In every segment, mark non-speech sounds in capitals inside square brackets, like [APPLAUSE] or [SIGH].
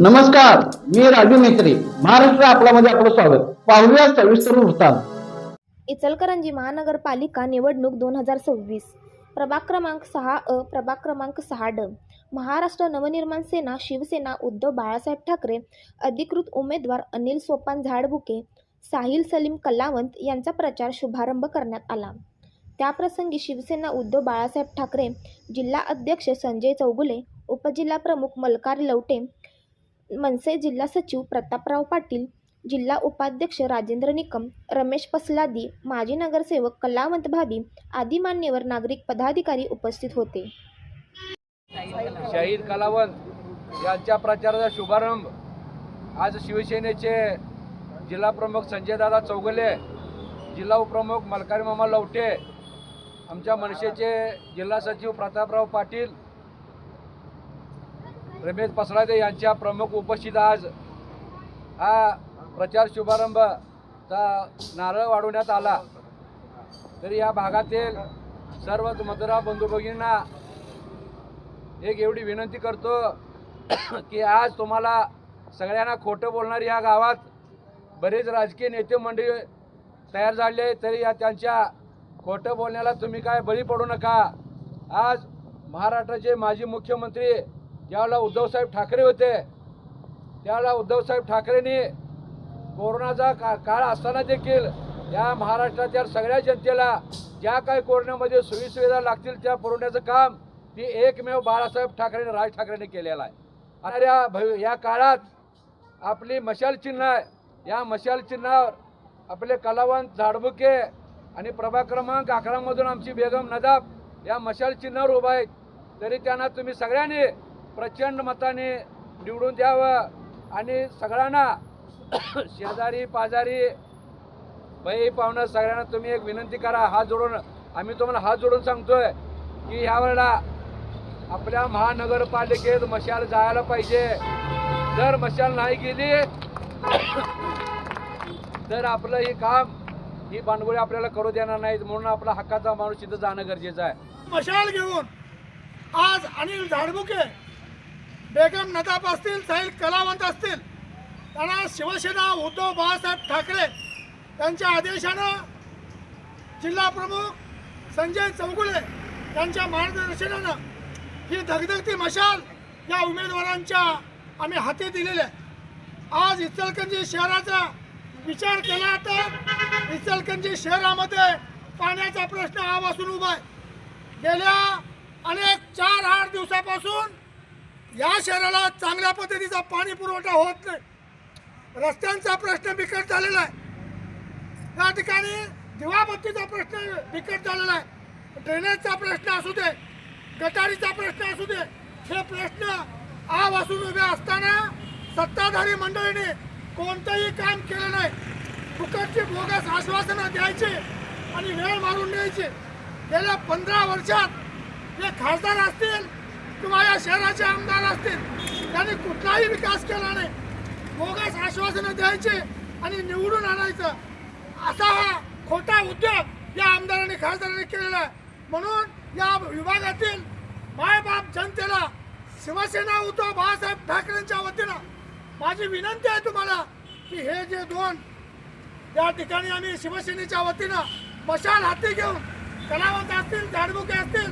नमस्कार मी राजू मेत्री महाराष्ट्र आपल्यामध्ये आपलं स्वागत. पाहूया सविस्तर वृत्तांत. इचलकरंजी महानगरपालिका निवडणूक दोन हजार सव्वीस. प्रभाग क्रमांक सहा अ प्रभाग क्रमांक सहा ड. महाराष्ट्र नवनिर्माण सेना शिवसेना उद्धव बाळासाहेब ठाकरे अधिकृत उमेदवार अनिल सोपान झाडबुके साहिल सलीम कलावंत यांचा प्रचार शुभारंभ करण्यात आला. त्याप्रसंगी शिवसेना उद्धव बाळासाहेब ठाकरे जिल्हा अध्यक्ष संजय चौगुले उपजिल्हा प्रमुख मल्कार लवटे मनसे जिल्हा सचिव प्रतापराव पाटील जिल्हा उपाध्यक्ष राजेंद्र निकम रमेश पसलादी माजी नगरसेवक कलावंत भाभी आदी मान्यवर नागरिक पदाधिकारी उपस्थित होते. शहीद कलावंत यांच्या प्रचाराचा शुभारंभ आज शिवसेनेचे जिल्हा प्रमुख संजय संजयदादा चौगले जिल्हा उपप्रमुख मलकारी मामा लवटे आमच्या मनसेचे जिल्हा सचिव प्रतापराव पाटील रमेश पसरादे यांच्या प्रमुख उपस्थित आज हा प्रचार शुभारंभचा नारळ वाढवण्यात आला. तरी या भागातील सर्व मतदार बंधू भगिनींना एक एवढी विनंती करतो [COUGHS] की आज तुम्हाला सगळ्यांना खोटं बोलणारी या गावात बरेच राजकीय नेते मंडळी तयार झाले तरी या त्यांच्या खोटं बोलण्याला तुम्ही काय बळी पडू नका. आज महाराष्ट्राचे माजी मुख्यमंत्री ज्यावेळेला उद्धवसाहेब ठाकरे होते त्यावेळेला उद्धवसाहेब ठाकरेंनी कोरोनाचा का काळ असताना देखील या महाराष्ट्राच्या सगळ्या जनतेला ज्या काही कोरोनामध्ये सोयीसुविधा लागतील त्या पुरवण्याचं काम ती एकमेव बाळासाहेब ठाकरे राज ठाकरेंनी केलेलं आहे. आणि या भवि या काळात आपली मशाल चिन्ह आहे. या मशाल चिन्हावर आपले कलावंत झाडबुके आणि प्रभाग क्रमांक अकरामधून आमची बेगम नदाब या मशाल चिन्हावर उभा आहेत. तरी त्यांना तुम्ही सगळ्यांनी प्रचंड मताने निवडून द्यावं आणि सगळ्यांना [COUGHS] शेजारी पाजारी बाई पाहुणं सगळ्यांना तुम्ही एक विनंती करा हात जोडून आम्ही तुम्हाला हात जोडून सांगतोय की ह्या वेळेला आपल्या महानगरपालिकेत मशाल जायला पाहिजे. जर मशाल नाही गेली [COUGHS] तर आपलं हे काम ही बांडगुळी आपल्याला करू देणार नाहीत म्हणून आपला हक्काचा माणूस तिथं जाणं गरजेचं आहे. मशाल घेऊन आज अनिल झाडबुके बेगम नदाब असतील साहिल कलावंत असतील त्यांना शिवसेना उद्धव बाळासाहेब ठाकरे यांच्या आदेशानं जिल्हाप्रमुख संजय चौगुले यांच्या मार्गदर्शनानं ही धगधगती मशाल या उमेदवारांच्या आम्ही हाती दिलेले आज इचलकंजी शहराचा विचार केला तर इचलकंजी शहरामध्ये पाण्याचा प्रश्न आवासून उभा आहे. गेल्या अनेक चार आठ दिवसापासून या शहराला चांगल्या पद्धतीचा पाणी पुरवठा होत नाही. रस्त्यांचा प्रश्न बिकट झालेला आहे. या ठिकाणी दिवाबत्तीचा प्रश्न बिकट झालेला आहे. ड्रेनेजचा प्रश्न असू दे गटारीचा प्रश्न असू दे हे प्रश्न आव असून उभे असताना सत्ताधारी मंडळीने कोणतंही काम केलं नाही. फुकटची बोगस आश्वासनं द्यायची आणि वेळ मारून द्यायची गेल्या पंधरा वर्षात जे खासदार असतील किंवा या शहराचे आमदार असतील त्यांनी कुठलाही विकास केला नाही. बोगस आश्वासनं द्यायचे आणि निवडून आणायचं. असा हा खोटा उद्योग या आमदारांनी खासदारांनी केलेला आहे. म्हणून या विभागातील मायबाप जनतेला शिवसेना उद्धव बाळासाहेब ठाकरेंच्या वतीनं माझी विनंती आहे तुम्हाला की हे जे दोन या ठिकाणी आम्ही शिवसेनेच्या वतीनं मशाल हाती घेऊन कलावंत असतील झाडबुके असतील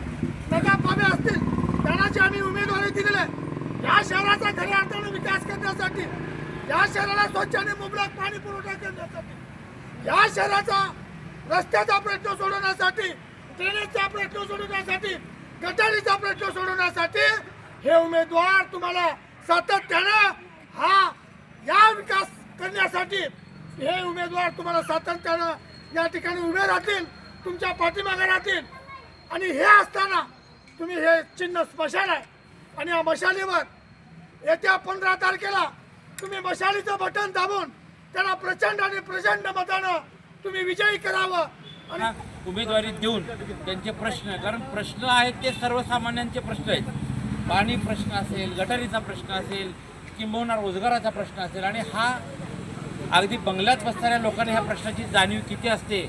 नगाब बाबे असतील त्यांना आम्ही उमेदवारी दिलेली या शहराचा खऱ्या अर्थानं विकास करण्यासाठी या शहराला स्वच्छ आणि मुबलक पाणी पुरवठा करण्यासाठी या शहराचा रस्त्याचा प्रश्न सोडवण्यासाठी ड्रेनेजचा प्रश्न सोडवण्यासाठी गटारीचा प्रश्न सोडवण्यासाठी हे उमेदवार तुम्हाला सातत्यानं हा या विकास करण्यासाठी हे उमेदवार तुम्हाला सातत्यानं या ठिकाणी उभे राहतील तुमच्या पाठीमागे राहतील. आणि हे असताना तुम्ही हे चिन्ह स्मशान आहे. आणि या मशालीवर येत्या पंधरा तारखेला तुम्ही मशालीचं बटन दाबून त्यांना प्रचंड आणि प्रचंड मतानं तुम्ही विजयी करावं. आणि उमेदवारी देऊन त्यांचे प्रश्न कारण प्रश्न आहेत ते सर्वसामान्यांचे प्रश्न आहेत. पाणी प्रश्न असेल गटारीचा प्रश्न असेल किंबहुना रोजगाराचा प्रश्न असेल आणि हा अगदी बंगल्यात बसणाऱ्या लोकांना ह्या प्रश्नाची जाणीव किती असते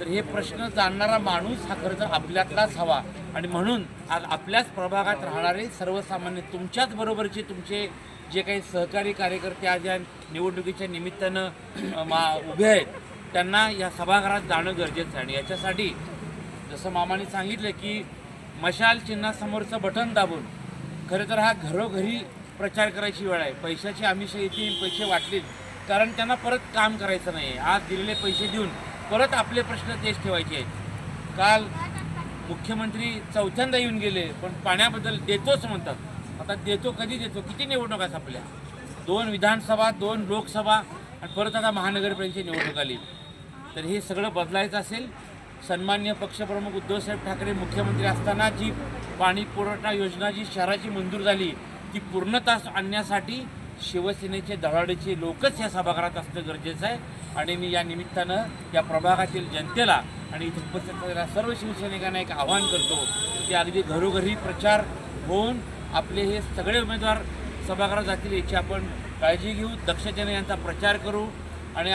तर हे प्रश्न जाणणारा माणूस हा खरं तर आपल्यातलाच हवा. आणि म्हणून आज आपल्याच प्रभागात राहणारे सर्वसामान्य तुमच्याच बरोबरचे तुमचे जे काही सहकारी कार्यकर्ते आज या निवडणुकीच्या निमित्तानं मा उभे आहेत त्यांना या सभागृहात जाणं गरजेचं आहे. आणि याच्यासाठी जसं मामाने सांगितलं की मशाल चिन्हासमोरचं बटन दाबून खरं तर हा घरोघरी प्रचार करायची वेळ आहे. पैशाची आमिष येतील पैसे वाटलीत कारण त्यांना परत काम करायचं नाही आहे आज दिलेले पैसे देऊन परत आपले प्रश्न तेच ठेवायचे आहेत. काल मुख्यमंत्री चौथ्यांदा येऊन गेले पण पाण्याबद्दल देतोच म्हणतात. आता देतो कधी देतो? किती निवडणुका आहेत आपल्या दोन विधानसभा दोन लोकसभा आणि परत आता महानगरपालिकेची निवडणूक आली. तर हे सगळं बदलायचं असेल. सन्मान्य पक्षप्रमुख उद्धवसाहेब ठाकरे मुख्यमंत्री असताना जी पाणी पुरवठा योजना जी शहराची मंजूर झाली ती पूर्णता आणण्यासाठी शिवसेनेचे दलाडीचे लोकच या सभागृहात असणं गरजेचं आहे. आणि मी या निमित्तानं या प्रभागातील जनतेला आणि इथे उपस्थित असलेल्या सर्व शिवसैनिकांना एक आवाहन करतो की अगदी घरोघरी प्रचार होऊन आपले हे सगळे उमेदवार सभागृहात जातील याची आपण काळजी घेऊ. दक्षतेने यांचा प्रचार करू आणि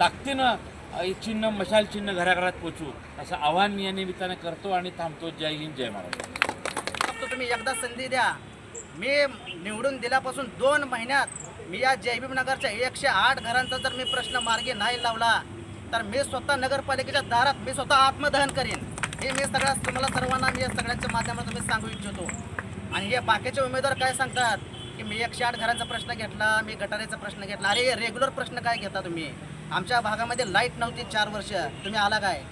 ताकदीनं चिन्ह मशाल चिन्ह घराघरात पोचू असं आवाहन मी या निमित्तानं करतो आणि थांबतो. जय हिंद जय महाराज फक्त तुम्ही एकदा संधी द्या. मी निवडून दिल्यापासून दोन महिन्यात मी या जयभीम नगरच्या एकशे आठ घरांचा जर मी प्रश्न मार्गी नाही लावला तर मी स्वतः नगरपालिकेच्या दारात मी स्वतः आत्मदहन करीन. हे मी सगळ्या तुम्हाला सर्वांना मी या सगळ्यांच्या माध्यमातून मी सांगू इच्छितो. आणि हे बाकीचे उमेदवार काय सांगतात? की मी एकशे आठ घरांचा प्रश्न घेतला मी गटारीचा प्रश्न घेतला. अरे रेग्युलर प्रश्न काय घेता तुम्ही? आमच्या भागामध्ये लाइट नव्हती चार वर्ष. तुम्ही आला काय?